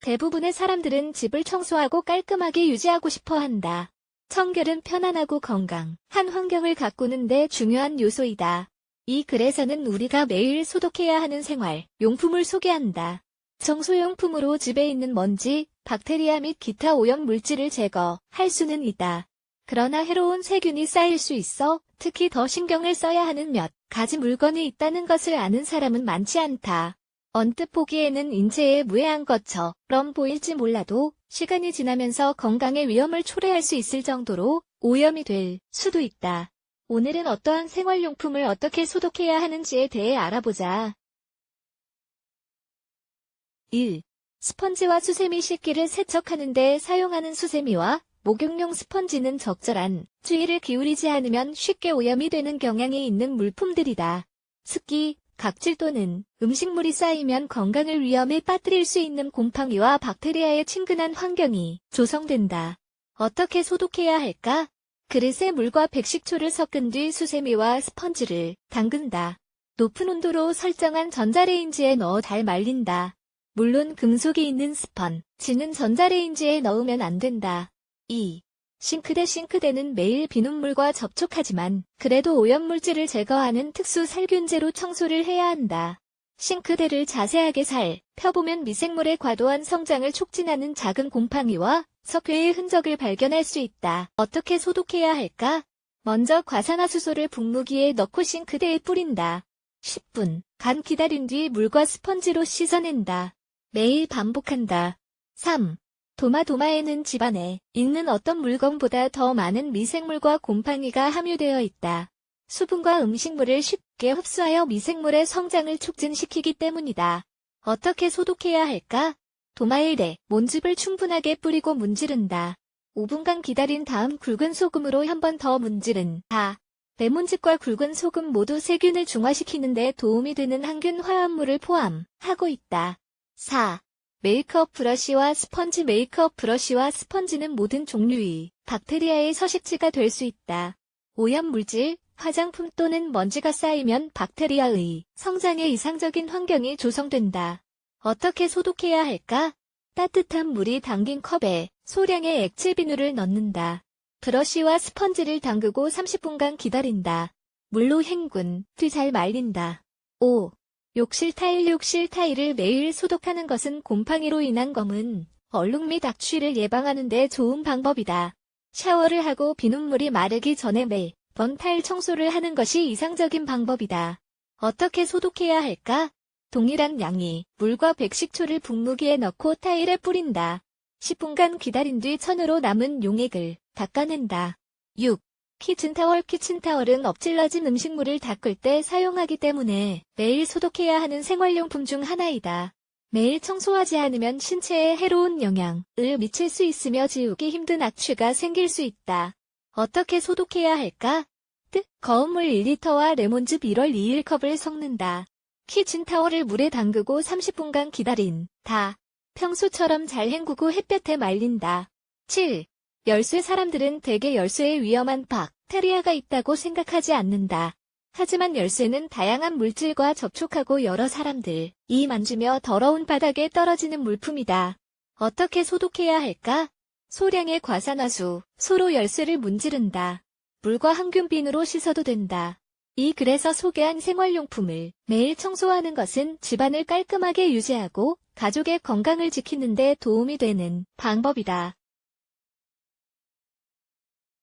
대부분의 사람들은 집을 청소하고 깔끔하게 유지하고 싶어 한다. 청결은 편안하고 건강, 한 환경을 가꾸는 데 중요한 요소이다. 이 글에서는 우리가 매일 소독해야 하는 생활, 용품을 소개한다. 청소용품으로 집에 있는 먼지, 박테리아 및 기타 오염 물질을 제거할 수는 있다. 그러나 해로운 세균이 쌓일 수 있어 특히 더 신경을 써야 하는 몇 가지 물건이 있다는 것을 아는 사람은 많지 않다. 언뜻 보기에는 인체에 무해한 것처럼 보일지 몰라도 시간이 지나면서 건강에 위험을 초래할 수 있을 정도로 오염이 될 수도 있다. 오늘은 어떠한 생활용품을 어떻게 소독해야 하는지에 대해 알아보자. 1. 스펀지와 수세미 씻기를 세척하는 데 사용하는 수세미와 목욕용 스펀지는 적절한 주의를 기울이지 않으면 쉽게 오염이 되는 경향이 있는 물품들이다. 습기, 각질 또는 음식물이 쌓이면 건강을 위험에 빠뜨릴 수 있는 곰팡이와 박테리아의 친근한 환경이 조성된다. 어떻게 소독해야 할까? 그릇에 물과 백식초를 섞은 뒤 수세미와 스펀지를 담근다. 높은 온도로 설정한 전자레인지에 넣어 잘 말린다. 물론 금속이 있는 스펀지는 전자레인지에 넣으면 안 된다. 2. 싱크대 싱크대는 매일 비눗물과 접촉하지만 그래도 오염물질을 제거하는 특수 살균제로 청소를 해야 한다. 싱크대를 자세하게 살 펴보면 미생물의 과도한 성장을 촉진하는 작은 곰팡이와 석회의 흔적을 발견할 수 있다. 어떻게 소독해야 할까? 먼저 과산화수소를 분무기에 넣고 싱크대에 뿌린다. 10분 간 기다린 뒤 물과 스펀지로 씻어낸다. 매일 반복한다. 3. 도마도마에는 집안에 있는 어떤 물건보다 더 많은 미생물과 곰팡이가 함유되어 있다. 수분과 음식물을 쉽게 흡수하여 미생물의 성장을 촉진시키기 때문이다. 어떻게 소독해야 할까? 도마일에 문즙을 충분하게 뿌리고 문지른다. 5분간 기다린 다음 굵은 소금으로 한 번 더 문지른 다. 레몬즙과 굵은 소금 모두 세균을 중화시키는 데 도움이 되는 항균 화합물을 포함하고 있다. 4. 메이크업 브러쉬와 스펀지 메이크업 브러쉬와 스펀지는 모든 종류의 박테리아의 서식지가 될 수 있다. 오염 물질, 화장품 또는 먼지가 쌓이면 박테리아의 성장에 이상적인 환경이 조성된다. 어떻게 소독해야 할까? 따뜻한 물이 담긴 컵에 소량의 액체 비누를 넣는다. 브러쉬와 스펀지를 담그고 30분간 기다린다. 물로 헹군 뒤 잘 말린다. 5. 욕실 타일 욕실 타일을 매일 소독하는 것은 곰팡이로 인한 검은 얼룩 및 악취를 예방하는 데 좋은 방법이다. 샤워를 하고 비눗물이 마르기 전에 매번 타일 청소를 하는 것이 이상적인 방법이다. 어떻게 소독해야 할까? 동일한 양이 물과 백식초를 분무기에 넣고 타일에 뿌린다. 10분간 기다린 뒤 천으로 남은 용액을 닦아낸다. 6. 키친타월 키친타월은 엎질러진 음식물을 닦을 때 사용하기 때문에 매일 소독해야 하는 생활용품 중 하나이다. 매일 청소하지 않으면 신체에 해로운 영향을 미칠 수 있으며 지우기 힘든 악취가 생길 수 있다. 어떻게 소독해야 할까? 뜻, 거운 물 1리터와 레몬즙 1월 2일 컵을 섞는다. 키친타월을 물에 담그고 30분간 기다린 다. 평소처럼 잘 헹구고 햇볕에 말린다. 7. 열쇠 사람들은 대개 열쇠에 위험한 박테리아가 있다고 생각하지 않는다. 하지만 열쇠는 다양한 물질과 접촉하고 여러 사람들 이 만지며 더러운 바닥에 떨어지는 물품이다. 어떻게 소독해야 할까? 소량의 과산화수, 소로 열쇠를 문지른다. 물과 항균빈으로 씻어도 된다. 이 글에서 소개한 생활용품을 매일 청소하는 것은 집안을 깔끔하게 유지하고 가족의 건강을 지키는 데 도움이 되는 방법이다.